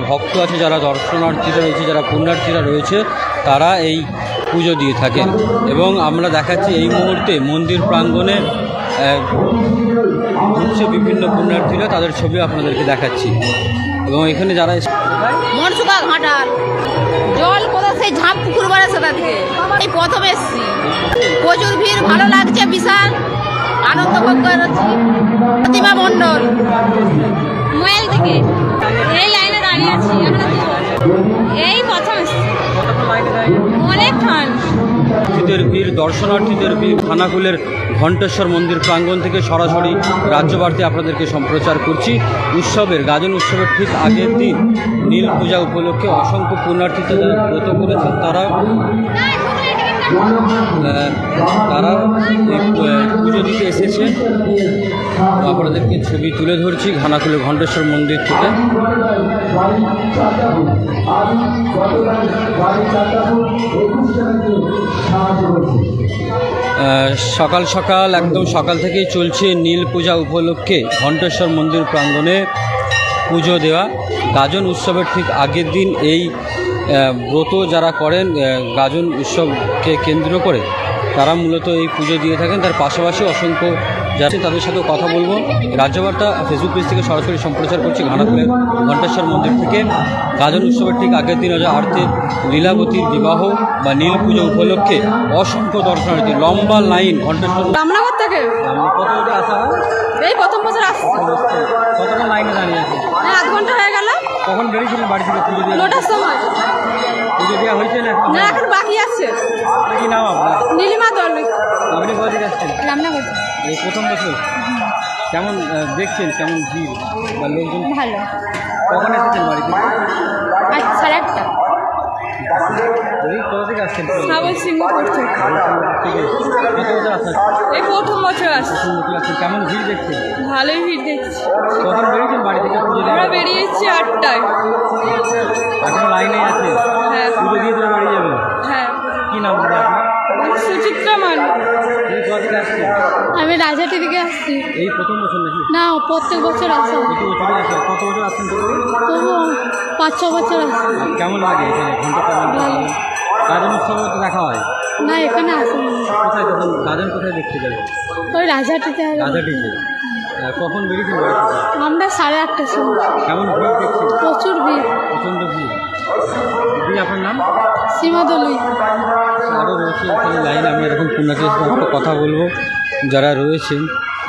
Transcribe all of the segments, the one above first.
ভক্ত আছে, যারা দর্শনার্থীরা রয়েছে, যারা পুণ্যার্থীরা রয়েছে, তারা এই পুজো দিয়ে থাকেন। এবং আমরা দেখাচ্ছি এই মুহূর্তে মন্দির প্রাঙ্গণে ঘুরছে বিভিন্ন পুণ্যার্থীরা, তাদের ছবি আপনাদেরকে দেখাচ্ছি। এবং এখানে যারা মনসুকা ঘাটাল। জল কোথা সেই ঝাঁপ পুকুর বাড়ে সেটা থেকে। এই প্রথম এসছি। প্রচুর ভিড়, ভালো লাগছে, বিশাল। আনন্দ ভোগ করছি প্রতিমা মণ্ডল। মোবাইল থেকে। দাঁড়িয়ে অনেকক্ষণ ভিড়, দর্শনার্থীদের ভিড় থানাকুলের ঘণ্টেশ্বর মন্দির প্রাঙ্গণ থেকে সরাসরি রাজ্যবার্তী আপনাদেরকে সম্প্রচার করছি। উৎসবের, গাজন উৎসবের ঠিক আগের দিন নীল পূজা উপলক্ষে অসংখ্য পুণ্যার্থীতে যারা ব্রত করেছেন। তারা তারা পুজো দিতে এসেছে। আপনাদেরকে ছবি তুলে ধরছি খানাকুলের ঘণ্টেশ্বর মন্দির থেকে। সকাল সকাল, একদম সকাল থেকেই চলছে নীল পূজা উপলক্ষে ঘণ্টেশ্বর মন্দির প্রাঙ্গণে পুজো দেওয়া। গাজন উৎসবের ঠিক আগের দিন এই ব্রত যারা করেন গাজন উৎসবকে কেন্দ্র করে তারা মূলত এই পুজো দিয়ে থাকেন। তার পাশাপাশি অসংখ্য যাচ্ছে তাদের সাথে কথা বলব। রাজ্যবার্তা ফেসবুক পেজ থেকে সরাসরি সম্প্রচার করছি ঘানাপুরের ঘণ্টেশ্বর মন্দির থেকে। গাজন উৎসবের ঠিক আগের দিন হচ্ছে আর্থে লীলাবতীর বিবাহ বা নীল পুজো উপলক্ষে অসংখ্য দর্শনার্থী লম্বা লাইন ঘণ্টেশ্বর রামনগর থেকে? কত আসা হয়। এই প্রথম বছর আসছি কতক্ষণ লাইনে দাঁড়িয়ে আছে। আধ ঘণ্টা হয়ে গেল। কখন বেরিয়েছিলেন বাড়ি থেকে পুজো দিয়ে? সময়। পুজো দেওয়া হয়েছে না? না এখন বাকি আছে। কি নাম আপনার? নীলিমা দলবি। আপনি কোথা থেকে আসছেন? রামনগর। এই প্রথম বছর? কেমন দেখছেন কেমন ভিড় বা লোকজন? ভালো। কখন এসেছেন বাড়ি থেকে আজ সাড়ে আটটা। এই কোথা থেকে আসছেন? শ্রাবণ সিংহ করছে ঠিক আছে। কত বছর আসছেন? এই প্রথম বছর আসছেন। কেমন ভিড় দেখছেন? ভালোই ভিড় দেখছি। কখন বেরিয়েছেন বাড়ি থেকে আমরা বেরিয়েছি আটটায়। এখনও লাইনে আছে হ্যাঁ। পুজো দিয়ে তো বাড়ি যাবেন? হ্যাঁ। কি নাম সুচিত্রা মান। আমি রাজাটি থেকে আসছি। এই প্রথম বছর নাকি? না প্রত্যেক বছর আসা। কত বছর আসছেন? তবু পাঁচ ছ বছর আসছি। কেমন লাগে এখানে? ঘণ্টা ভালো। গাজন উৎসব দেখা হয়? না এখানে আসেনি। কোথায় তখন? গাজন কোথায় দেখতে যাবে ওই রাজাটিতে রাজাটিতে কখন বেরিয়েছেন আমরা সাড়ে আটটার সময়। কেমন ভিড় দেখছেন? প্রচুর ভিড়। প্রচণ্ড ভিড়। দিদি আপনার নাম? সীমাদলি। আরও রয়েছে এখানে লাইন আমি এরকম একটা কথা বলব। যারা রয়েছেন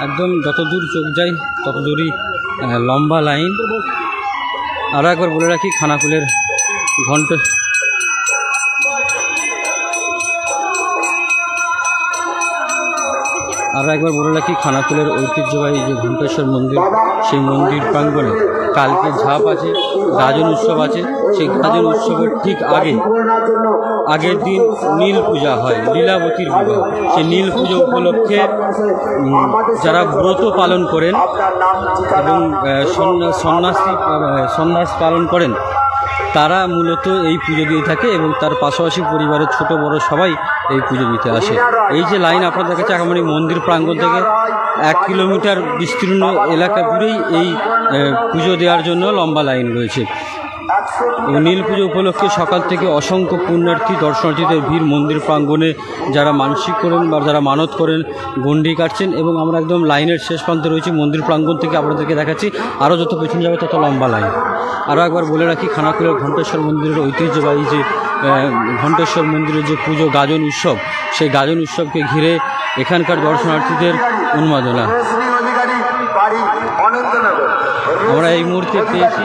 একদম যত দূর চোখ যায় তত দূরই লম্বা লাইন। আরও একবার বলে রাখি খানাকুলের ঘন্ট আরও একবার বলে রাখি, খানাকুলের ঐতিহ্যবাহী যে ঘণ্টেশ্বর মন্দির, সেই মন্দির প্রাঙ্গণে কালকে ঝাপ আছে, গাজন উৎসব আছে। সেই গাজন উৎসবের ঠিক আগে, আগের দিন নীল পূজা হয়, লীলাবতীর বিবাহ। সেই নীল পুজো উপলক্ষে যারা ব্রত পালন করেন এবং সন্ন্যাসী সন্ন্যাস পালন করেন তারা মূলত এই পুজো দিয়ে থাকে এবং তার পাশাপাশি পরিবারের ছোট বড় সবাই এই পুজো দিতে আসে। এই যে লাইন আপনাদের কাছে একেবারে মন্দির প্রাঙ্গণ থেকে এক কিলোমিটার বিস্তীর্ণ এলাকা জুড়েই এই পুজো দেওয়ার জন্য লম্বা লাইন রয়েছে। নীল পুজো উপলক্ষে সকাল থেকে অসংখ্য পুণ্যার্থী, দর্শনার্থীদের ভিড়, মন্দির প্রাঙ্গণে যারা মানসিক করেন বা যারা মানত করেন, গণ্ডি কাটছেন এবং আমরা একদম লাইনের শেষ প্রান্তে রয়েছি, মন্দির প্রাঙ্গণ থেকে আপনাদেরকে দেখাচ্ছি। আরও যত পেছনে যাবে তত লম্বা লাইন। আরও একবার বলে রাখি খানাকুলের ঘণ্টেশ্বর মন্দিরের ঐতিহ্যবাহী যে ঘণ্টেশ্বর মন্দিরের যে পুজো গাজন উৎসব, সেই গাজন উৎসবকে ঘিরে এখানকার দর্শনার্থীদের উন্মাদনা। আমরা এই মুহূর্তে পেয়েছি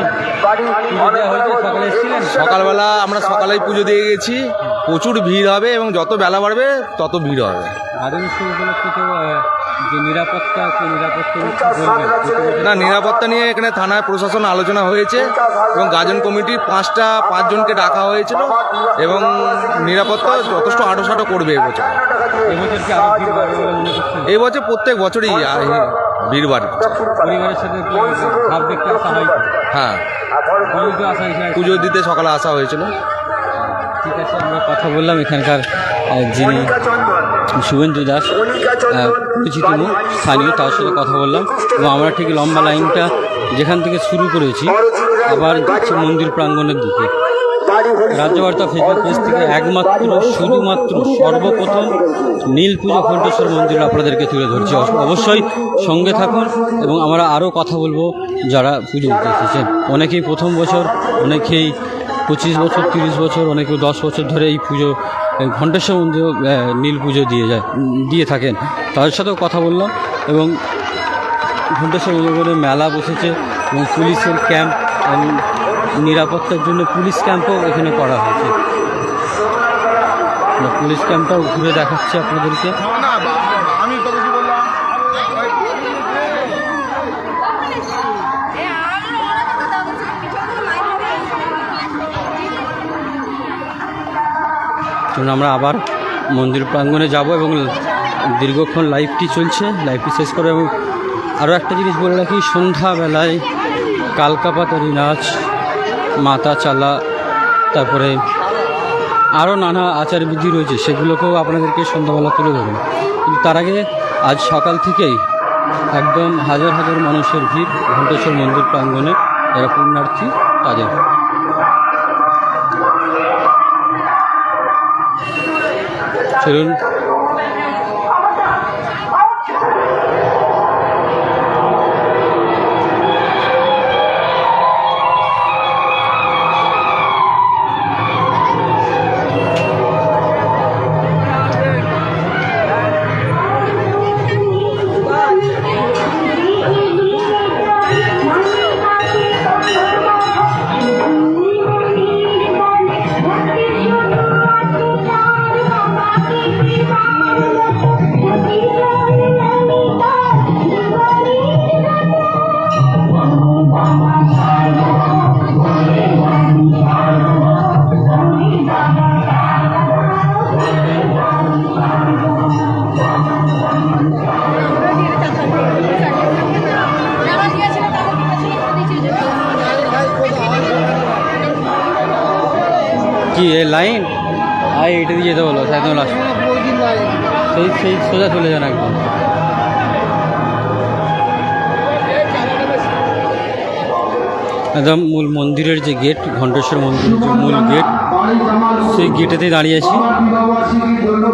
সকালে এসেছিলেন। সকালবেলা আমরা সকালেই পুজো দিয়ে গেছি। প্রচুর ভিড় হবে এবং যত বেলা বাড়বে তত ভিড় হবে। উপলক্ষে তো যে নিরাপত্তা না নিরাপত্তা নিয়ে এখানে থানায় প্রশাসন আলোচনা হয়েছে এবং গাজন কমিটির পাঁচটা পাঁচজনকে ডাকা হয়েছিল এবং নিরাপত্তা যথেষ্ট আটোসাটো করবে এবছর। এবছর প্রত্যেক বছরই পরিবারের সাথে ভাব দেখতে আসা হয়। হ্যাঁ। পুজোতে আসা হয়েছে পুজো দিতে সকালে আসা হয়েছিল। ঠিক আছে আমরা কথা বললাম এখানকার যিনি শুভেন্দু দাস পরিচিত মুখ স্থানীয় তার সাথে কথা বললাম। এবং আমরা ঠিক লম্বা লাইনটা যেখান থেকে শুরু করেছি আবার যাচ্ছি মন্দির প্রাঙ্গণের দিকে। রাজ্যবার্তা ফেসবুক পেজ থেকে একমাত্র, শুধুমাত্র সর্বপ্রথম নীল পুজো ঘণ্টেশ্বর মন্দির আপনাদেরকে তুলে ধরছি। অব- অবশ্যই সঙ্গে থাকুন এবং আমরা আরও কথা বলব যারা পুজো দিতে এসেছেন। অনেকেই প্রথম বছর, অনেকেই পঁচিশ বছর, তিরিশ বছর অনেকেও দশ বছর ধরে এই পুজো ঘণ্টেশ্বর মন্দির নীল পুজো দিয়ে যায়, দিয়ে থাকেন। তাদের সাথেও কথা বললাম এবং ঘণ্টেশ্বর মন্দিরে মেলা বসেছে এবং পুলিশের ক্যাম্প নিরাপত্তার জন্য পুলিশ ক্যাম্পও এখানে করা হয়েছে। পুলিশ ক্যাম্পটাও ঘুরে দেখাচ্ছি আপনাদেরকে। আমরা আবার মন্দির প্রাঙ্গণে যাব এবং দীর্ঘক্ষণ লাইভটি চলছে। লাইভটি শেষ করে এবং আরও একটা জিনিস বলে রাখি, সন্ধ্যাবেলায় কালকাপাতারি নাচ মাতা, চালা, তারপরে আরও নানা আচারবিধি রয়েছে, সেগুলোকেও আপনাদেরকে সন্ধ্যাবেলা তুলে ধরুন কিন্তু তার আগে আজ সকাল থেকেই একদম হাজার হাজার মানুষের ভিড় ঘণ্টেশ্বর মন্দির প্রাঙ্গণে, যারা পুণ্যার্থী, তাদের। চলুন লাইন আয় এটা দিয়ে যেতে বলো একদম লাস্ট সেই সেই সোজা চলে যান একদম। একদম মূল মন্দিরের যে গেট ঘণ্টেশ্বর মন্দিরের যে মূল গেট সেই গেটেতে দাঁড়িয়ে আছি। জন্য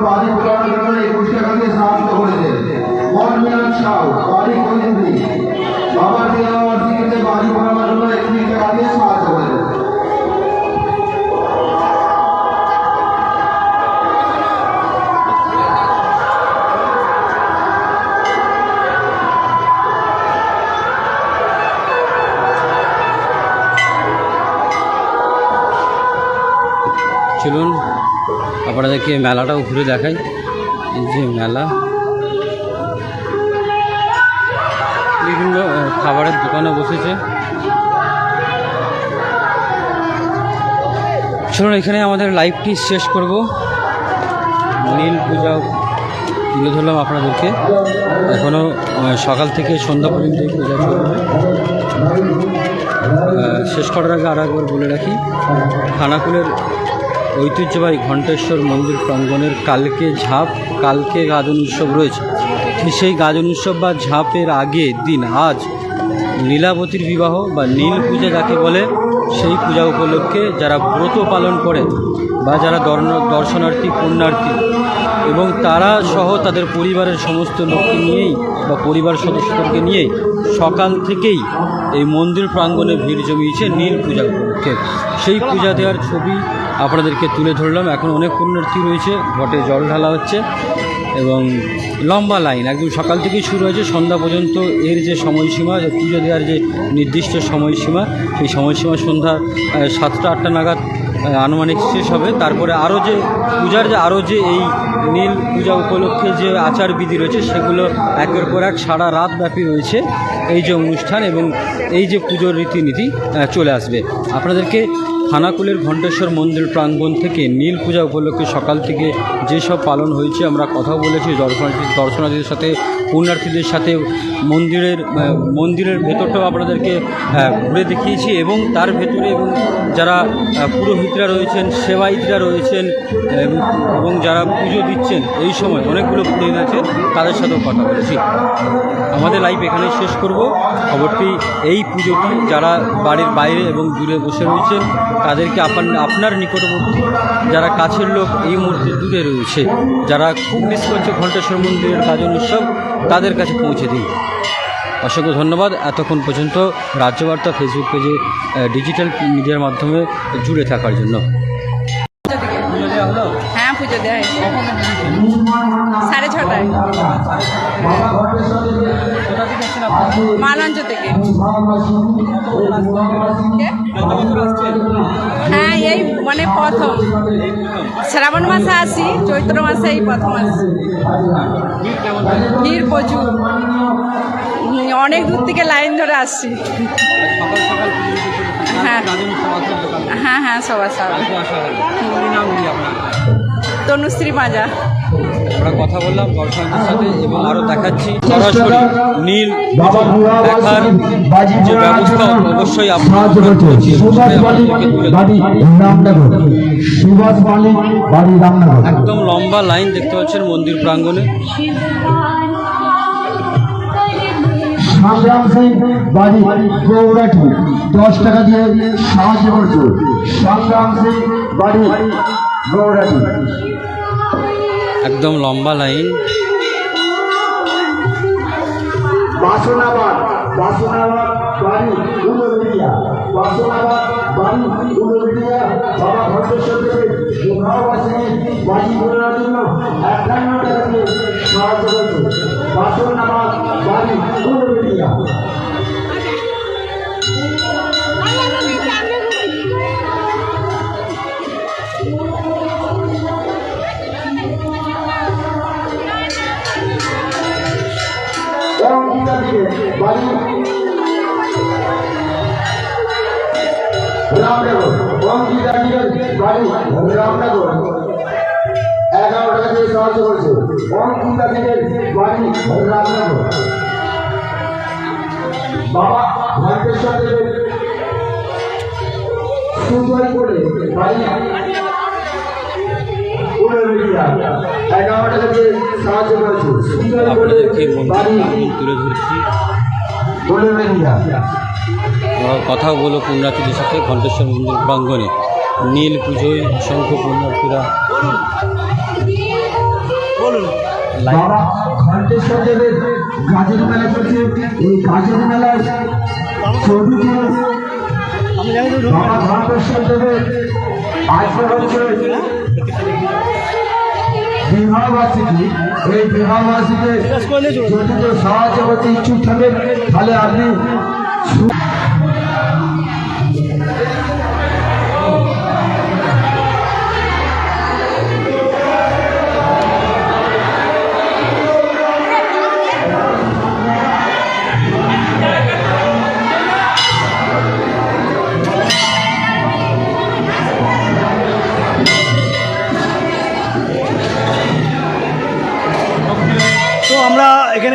চলুন আপনাদেরকে মেলাটাও ঘুরে দেখাই। এই যে মেলা। বিভিন্ন খাবারের দোকানে বসেছে। চলুন, এখানে আমাদের লাইভটি শেষ করব। নীল পূজা তুলে ধরলাম আপনাদেরকে। এখনও সকাল থেকে সন্ধ্যা পর্যন্ত এই পূজা চলবে। শেষ করার আগে আর একবার বলে রাখি, খানাকুলের ঐতিহ্যবাহী ঘণ্টেশ্বর মন্দির প্রাঙ্গণের কালকে ঝাঁপ, কালকে গাজন উৎসব রয়েছে। সেই গাজন উৎসব বা ঝাঁপের আগে দিন আজ নীলাবতীর বিবাহ বা নীল পূজা যাকে বলে, সেই পূজা উপলক্ষে যারা ব্রত পালন করে বা যারা দর্শনার্থী, পুণ্যার্থী এবং তারা সহ তাদের পরিবারের সমস্ত লোককে নিয়েই বা পরিবার সদস্যদেরকে নিয়েই সকাল থেকেই এই মন্দির প্রাঙ্গণে ভিড় জমিয়েছে নীল পূজা উপলক্ষে। সেই পূজা দেওয়ার ছবি আপনাদেরকে তুলে ধরলাম। এখন অনেক পুণ্যার্থী রয়েছে ঘটে জল ঢালা হচ্ছে এবং লম্বা লাইন, একদম সকাল থেকেই শুরু হয়েছে, সন্ধ্যা পর্যন্ত এর যে সময়সীমা পুজো দেওয়ার যে নির্দিষ্ট সময়সীমা, সেই সময়সীমা সন্ধ্যা সাতটা, আটটা নাগাদ আনুমানিক শেষ হবে। তারপরে আরও যে পূজার যে আরও যে এই নীল পূজা উপলক্ষে যে আচার বিধি রয়েছে, সেগুলো একের পর এক সারা রাত ব্যাপী রয়েছে। এই যে অনুষ্ঠান এবং এই যে পুজোর রীতিনীতি চলে আসবে। আপনাদেরকে খানাকুলের ঘণ্টেশ্বর মন্দির প্রাঙ্গণ থেকে নীল পূজা উপলক্ষে সকাল থেকে যেসব পালন হয়েছে, আমরা কথা বলেছি দর্শনার্থী দর্শনার্থীদের সাথে পুণ্যার্থীদের সাথে মন্দিরের মন্দিরের ভেতরটাও আপনাদেরকে ঘুরে দেখিয়েছি এবং তার ভেতরে এবং যারা পুরোহিতরা রয়েছেন, সেবায়িতরা রয়েছেন এবং যারা পুজো দিচ্ছেন, এই সময় অনেকগুলো পুরোহিত আছে, তাদের সাথেও কথা বলেছি। আমাদের লাইভ এখানে শেষ করব। খবরটি এই পুজোটি যারা বাড়ির বাইরে এবং দূরে বসে রয়েছেন, তাদেরকে আপনার আপনার নিকটবর্তী যারা কাছের লোক এই মুহূর্তে দূরে রয়েছে, যারা খুব মিস করছে ঘণ্টেশ্বর মন্দিরের গাজন উৎসব তাদের কাছে পৌঁছে দিই। অসংখ্য ধন্যবাদ। এতক্ষণ পর্যন্ত রাজ্যবার্তা ফেসবুক পেজে ডিজিটাল মিডিয়ার মাধ্যমে জুড়ে থাকার জন্য। হ্যাঁ সাড়ে ছটায়। মালঞ্চ থেকে। হ্যাঁ এই মানে প্রথম। শ্রাবণ মাসে আসি চৈত্র মাসে এই প্রথম আসি। ভিড় প্রচুর। অনেক দূর থেকে লাইন ধরে আসছি। হ্যাঁ। হ্যাঁ হ্যাঁ সবার সবার। তনুশ্রী মাজা আমরা কথা বললাম দর্শকদের সাথে এবং আরও দেখাচ্ছি। সরাসরি নীল দেখার যে ব্যবস্থা অবশ্যই একদম লম্বা লাইন দেখতে পাচ্ছেন মন্দির প্রাঙ্গণে। সংগ্রাম সিং বাড়ি গৌরাটি দশ টাকা দিয়ে সাহায্য করছে। সংগ্রাম সিং বাড়ি গৌরাটি। একদম লম্বা লাইন। বাসনাবাদ বাসনাবাদ, বাড়ি উলুবেড়িয়া। বাসনাবাদ, বাড়ি বাবা ভদ্রেশ্বর বিবাহবাসী বাড়ি ঘোরানোর জন্য সাহায্য বাসনাবাদ, বাড়ি দিকে বাড়ি রামনগর অঙ্কিতা দিকে বাড়ি রামনগর এগারো টাকা দিয়ে সাহায্য করছে বাবা ভেঙ্কটেশ্বর দেবের সুন্দরী করে বাড়ি উড়ে সাহায্য করেছে। সুন্দরী করে তুলে ধরছি? কথা বলো পুণ্যার্থীদের সাথে ঘণ্টেশ্বর মন্দির প্রাঙ্গণে। নীল পুজোয় অসংখ্য পুণ্যার্থীরা। বাবা ঘণ্টেশ্বর দেবের গাজর মেলা চলছে। এই গাজর বাবা ঘণ্টেশ্বর দেবের হচ্ছে বিবাহবার্ষিকী এই বিবাহবার্ষিকীতে যদি কেউ সাহায্য করতে ইচ্ছুক থাকেন তাহলে আপনি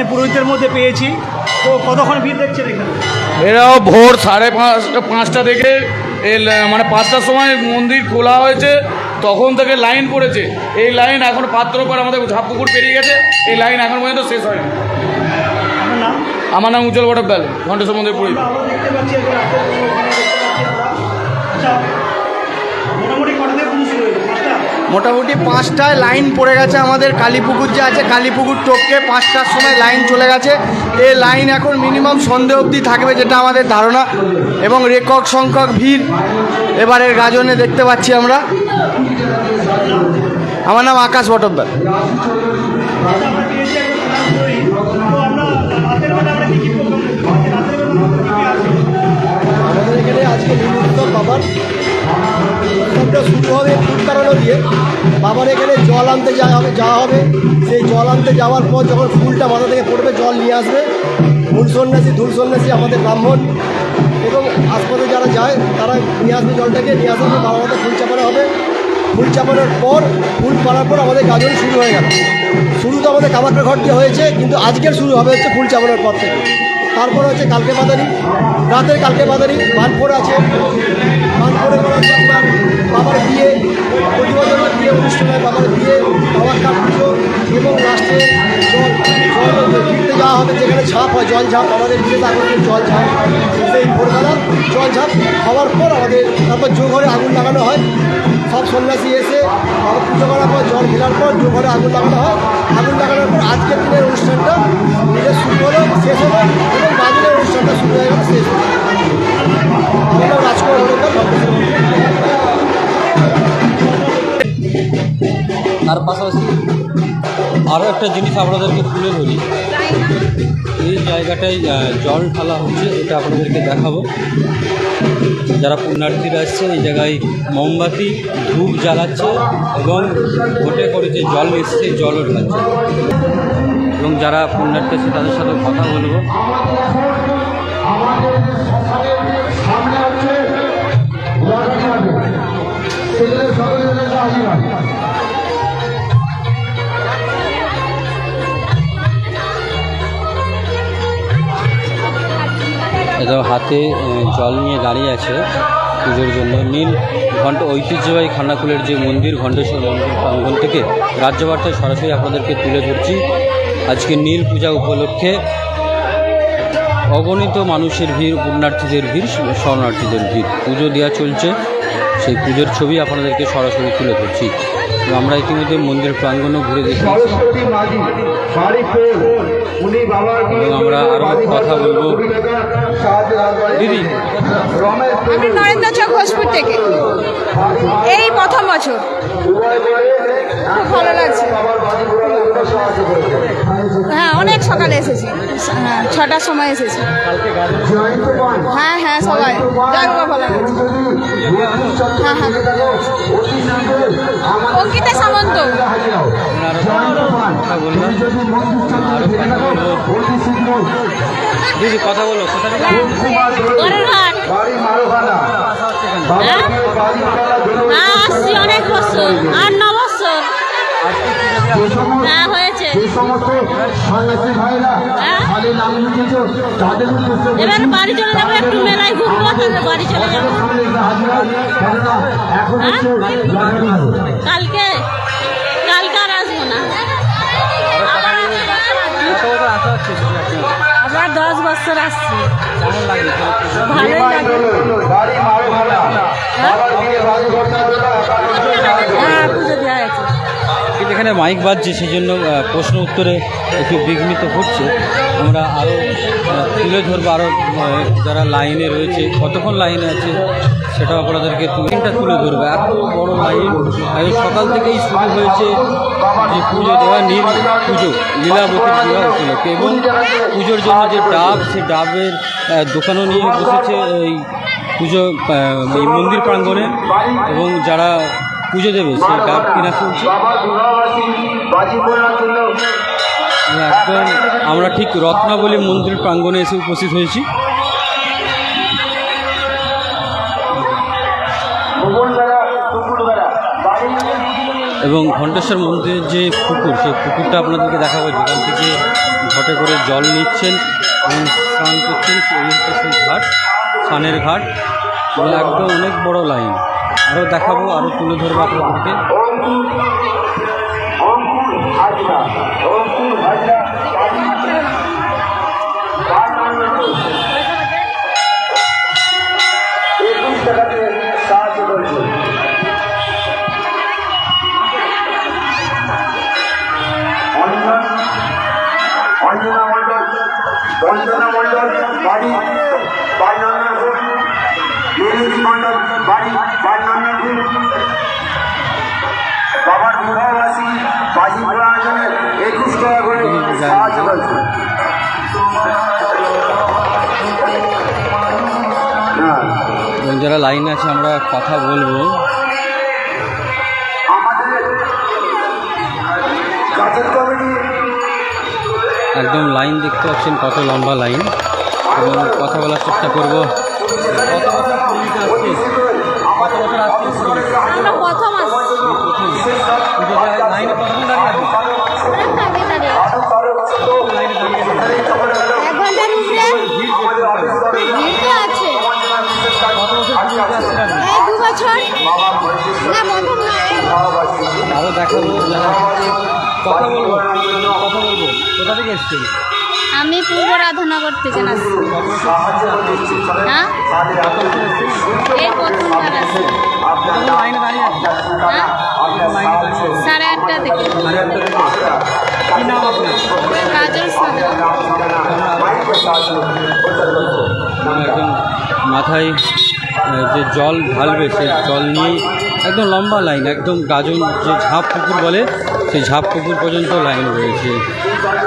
এখানে পুরোহিতের মধ্যে পেয়েছি। তো কতক্ষণ ভিড় দেখছেন এখানে? এরাও ভোর সাড়ে পাঁচটা পাঁচটা থেকে মানে পাঁচটার সময় মন্দির খোলা হয়েছে তখন থেকে লাইন পড়েছে। এই লাইন এখন পাত্র পর আমাদের ঝাপুকুর পেরিয়ে গেছে এই লাইন এখন পর্যন্ত শেষ হয়নি। আমার নাম? আমার নাম উজ্জ্বল বটব্যাল ঘণ্টেশ্বর মন্দির পুরী মোটামুটি পাঁচটায় লাইন পড়ে গেছে আমাদের কালীপুকুর যে আছে, কালীপুকুর টোপকে পাঁচটার সময় লাইন চলে গেছে। এই লাইন এখন মিনিমাম সন্ধে অবধি থাকবে যেটা আমাদের ধারণা এবং রেকর্ড সংখ্যক ভিড়। এবারের গাজনে দেখতে পাচ্ছি আমরা। আমার নাম আকাশ আছে আমাদের এখানে আজকে বাবার উৎসবটা শুরু হবে ফুল কাটানো দিয়ে। বাবার এখানে জল আনতে যাওয়া হবে যাওয়া হবে। সেই জল আনতে যাওয়ার পর যখন ফুলটা মাথা থেকে পড়বে, জল নিয়ে আসবে। ফুল সন্ন্যাসী, ধুল সন্ন্যাসী আমাদের ব্রাহ্মণ। এবং আশপাশে যারা যায়, তারা নিয়ে আসবে জলটাকে, নিয়ে পর বাবার হাতে ফুল চাপানো হবে। ফুল চাপানোর পর, ফুল পাড়ার পর আমাদের গাজন শুরু হয়ে গেল। শুরু তো আমাদের কামাখ্যা ঘর দিয়ে হয়েছে, কিন্তু আজকের শুরু হবে হচ্ছে ফুল চাপানোর পর থেকে। তারপর হচ্ছে কালকে বাদারি রাতের কালকে বাদারি বানপুর আছে। স্নান করে বেড়াচ্ছি আপনার বাবার বিয়ে প্রতি বিয়ে অনুষ্ঠান হয়, বাবার বিয়ে, বাবার কাপ পুজো এবং লাস্টে জল জল ঘিরতে যাওয়া হবে, যেখানে ঝাঁপ হয়, জল ঝাঁপ, আমাদের বিয়েতে আগুন জল ঝাঁপ, সেই ভোরবেলা জল ঝাঁপ হওয়ার পর আমাদের তারপর ঘরে আগুন লাগানো হয়। সব সন্ন্যাসী এসে আবার পুজো করার পর, জল ঘেরার পর ঘরে আগুন লাগানো হয়। আগুন লাগানোর পর আজকের দিনের অনুষ্ঠানটা নিজের শুরু হলো, শেষ হলো এবং বাজনের অনুষ্ঠানটা শুরু হয়ে গেল, শেষ হলো। তার পাশাপাশি আরও একটা জিনিস আপনাদেরকে তুলে ধরি এই জায়গাটায় জল ঢালা হচ্ছে, এটা আপনাদেরকে দেখাবো। যারা পুণ্যার্থীরা আসছে, এই জায়গায় মোমবাতি, ধূপ জ্বালাচ্ছে এবং ঘটে করে যে জল এসছে জলও ঢালছে। এবং যারা পুণ্যার্থী আছে, তাদের সাথে কথা বলব। হাজির হাতে জল নিয়ে দাঁড়িয়ে আছে পুজোর জন্য। নীল ঘণ্ট, ঐতিহ্যবাহী খানাকুলের যে মন্দির, ঘণ্টেশ্বর মন্দির প্রাঙ্গণ থেকে রাজ্যবার্তায় সরাসরি আপনাদেরকে তুলে ধরছি। আজকে নীল পূজা উপলক্ষে অগণিত মানুষের ভিড়, পুণ্যার্থীদের ভিড়, শরণার্থীদের ভিড়। পুজো দেওয়া চলছে। সেই পুজোর ছবি আপনাদেরকে সরাসরি তুলে ধরছি। আমরা ইতিমধ্যে মন্দির প্রাঙ্গণও ঘুরে দেখি এবং আমরা আরও কথা বলব। দিদি। আমি নরেন্দ্র চক ঘোষপুর থেকে। এই প্রথম বছর। খুব ভালো লাগছে। সকালে এসেছি। হ্যাঁ ছটার সময় এসেছি। হ্যাঁ হ্যাঁ সবাই। ভালো হ্যাঁ হ্যাঁ। অঙ্কিতা সামন্ত। দিদি কথা বলো হ্যাঁ? হ্যাঁ আসছি অনেক বছর। আর ন এবার বাড়ি চলে যাব একটু মেলায় ঘুরবো তারপরে বাড়ি চলে যাব। হয়। কালকে কালকে আর আসব না। আমরা দশ বছর আসছি। ভালোই লাগে। হ্যাঁ? পুজো দেওয়া হয়েছে। এখানে মাইক বাজছে সেই জন্য প্রশ্ন উত্তরে একটু বিঘ্নিত হচ্ছে। আমরা আরও তুলে ধরবো আরও যারা লাইনে রয়েছে। কতক্ষণ লাইনে আছে সেটাও আপনাদেরকে লাইনটা তুলে ধরবো। এত বড় লাইন সকাল থেকেই শুরু হয়েছে যে পুজো দেওয়া নীল পুজো লীলাবতীর বিবাহ উপলক্ষে। এবং পুজোর জন্য যে ডাব সেই ডাবের দোকানও নিয়ে বসেছে এই পুজো এই মন্দির প্রাঙ্গণে। এবং যারা পুজো দেবে সেই ডাব কিনা চলছে একদম আমরা ঠিক রত্নাবলী মন্দির প্রাঙ্গণে এসে উপস্থিত হয়েছি। বাড়ি এবং ঘণ্টেশ্বর মন্দিরের যে পুকুর সেই পুকুরটা আপনাদেরকে দেখাবো। যেখান থেকে ঘটে করে জল নিচ্ছেন এবং স্নান করছেন সেই ঘাট স্নানের ঘাট। একদম অনেক বড় লাইন। আরও দেখাবো আরও তুলে ধরবো আপনাদেরকে। লাইনে আছে, আমরা কথা বলব। একদম লাইন দেখতে পাচ্ছেন, কত লম্বা লাইন। এবং কথা বলার চেষ্টা করব। এসছেন আমি পূর্ব রাধনা করতে হ্যাঁ? এই প্রথমবার আসছি। হ্যাঁ? সাড়ে আটটা থেকে। সাড়ে আটটা থেকে কি নাম আপনার? কাজল একদম মাথায় যে জল ঢালবে সেই জল নিয়েই একদম লম্বা লাইন একদম গাজন যে ঝাঁপ পুকুর বলে সেই ঝাঁপ পুকুর পর্যন্ত লাইন রয়েছে।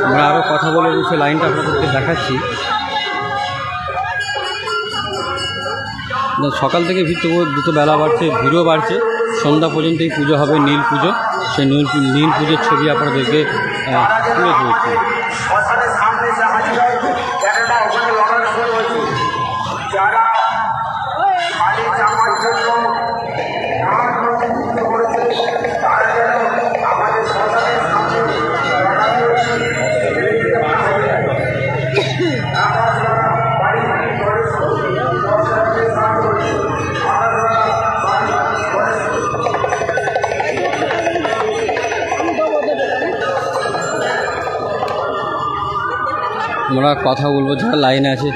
আমরা আরও কথা বলে সেই লাইনটা আপনাদেরকে দেখাচ্ছি। সকাল থেকে ভিড় তবু দ্রুত বেলা বাড়ছে, ভিড়ও বাড়ছে। সন্ধ্যা পর্যন্তই পুজো হবে, নীল পুজো। সেই নীল নীল পুজোর ছবি আপনাদেরকে তুলে ধরেছি। আমরা কথা বলব যারা লাইনে আছে।